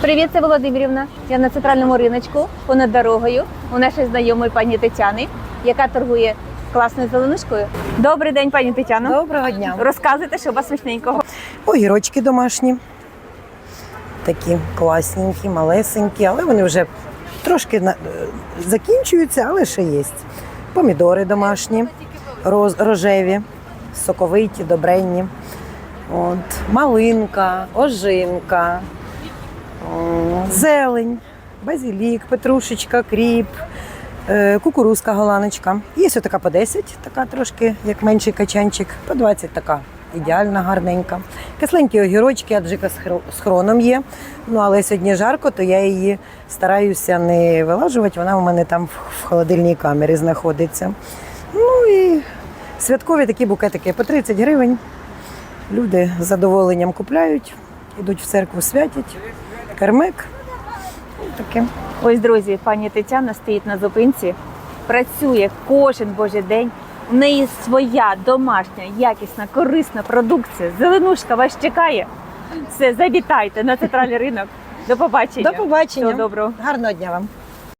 Привіт, це Володимирівна. Я на центральному риночку понад дорогою у нашої знайомої пані Тетяни, яка торгує класною зеленушкою. Добрий день, пані Тетяно. Доброго дня. Розказуйте, що у вас смачненького. Огірочки домашні. Такі класненькі, малесенькі, але вони вже трошки е, закінчуються, але ще є. Помідори домашні, роз- рожеві, соковиті, добренні. От, малинка, ожинка, зелень, базилік, петрушечка, кріп, е, кукурузка голландочка. Є ось така по 10, така трошки, як менший качанчик, по 20 така ідеальна, гарненька. Кисленькі огірочки, аджика з хро- хроном є. Ну, але сьогодні жарко, то я її стараюся не вилажувати, вона у мене там в холодильній камері знаходиться. Ну і святкові такі букетики по 30 гривень. Люди з задоволенням купляють, йдуть в церкву, святять, кермик. Таке. Ось, друзі, пані Тетяна стоїть на зупинці, працює кожен божий день. У неї своя домашня, якісна, корисна продукція. Зеленушка вас чекає. Все, завітайте на центральний ринок. До побачення. До побачення. Всього доброго. Гарного дня вам.